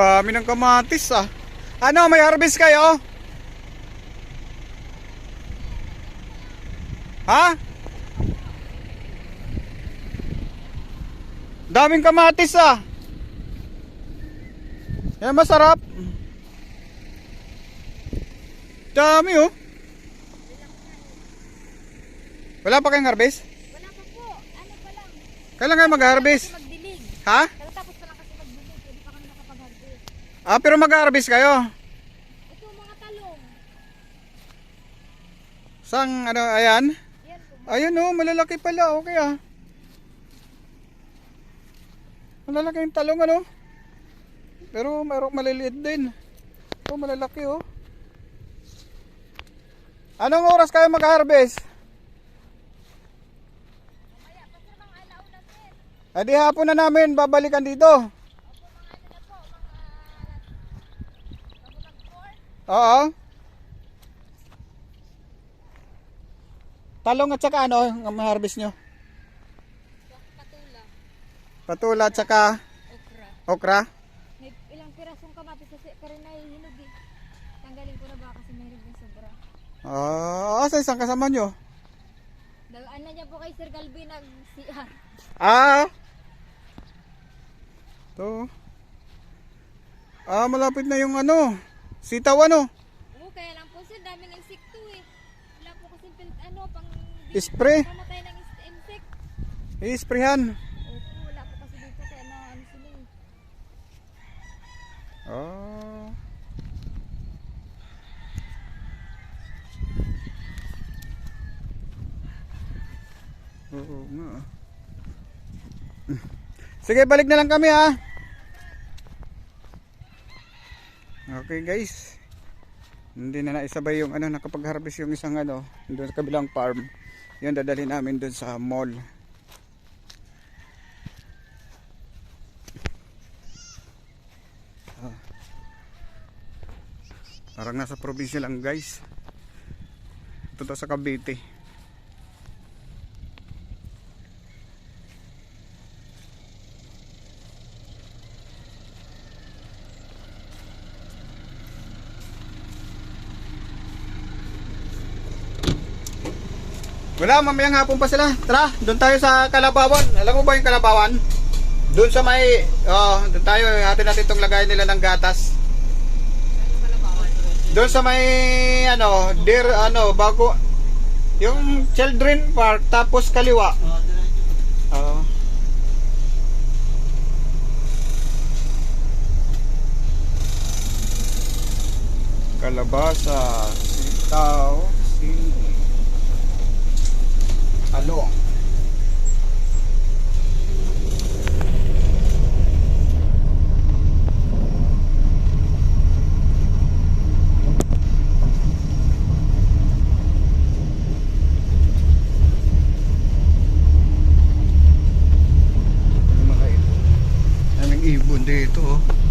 Dami ng kamatis ah. Ano, may harvest kayo? Ha? Daming kamatis ah. Yan masarap. Dami oh. Wala pa kayong harvest? Wala pa po. Ano pa lang. Kailan kayo mag-harvest? Magdilig. Ha? Katatapos pa lang kasi magdilig. Hindi pa kami nakapag-harvest. Ah, pero mag-harvest kayo. Ito mga talong. Sang ano, ayan? Yan po. Ayun oh, malalaki pala. Okay ah. Malalaki yung talong ano. Pero mayroong maliliit din. Ito malalaki oh. Anong oras kayo mag-harvest? Sir. Eh hapon na namin babalikan dito. Opo, mga ano na po. Mga mabulag Oo. Talong at saka ano ang harvest nyo? Patula. Patula at saka Okra. okra. May ilang pirasong kamatis kasi pero nahihinog eh. Tanggalin ko na ba kasi mayroon din sobra. Ah, asa isang kasama nyo? Dagaan na niya po kay Sir Galvin nag-CR. Ah. To. Ah, malapit na yung ano. Sitaw ano? Oo, kaya lang po sir, daming insekto eh. Wala po kasi ano, pang Spray. pamatay ng insect. I-sprayhan. Opo, wala po kasi dito kaya na ano sila eh. Ah. Oo nga. Sige, balik na lang kami ha. Okay guys. Hindi na naisabay yung ano nakapag-harvest yung isang ano doon sa kabilang farm. Yun dadalhin namin doon sa mall. Parang nasa probinsya lang guys. Ito to sa Cavite. Wala, mamayang hapon pa sila. Tara, doon tayo sa Kalabawan. Alam mo ba yung Kalabawan? Doon sa may, oh, doon tayo, hatin natin itong lagay nila ng gatas. Doon sa may ano, dear ano, bago yung children park tapos kaliwa. Oo. Kalabasa, sitaw, sili. Daming ibon dito. Oh.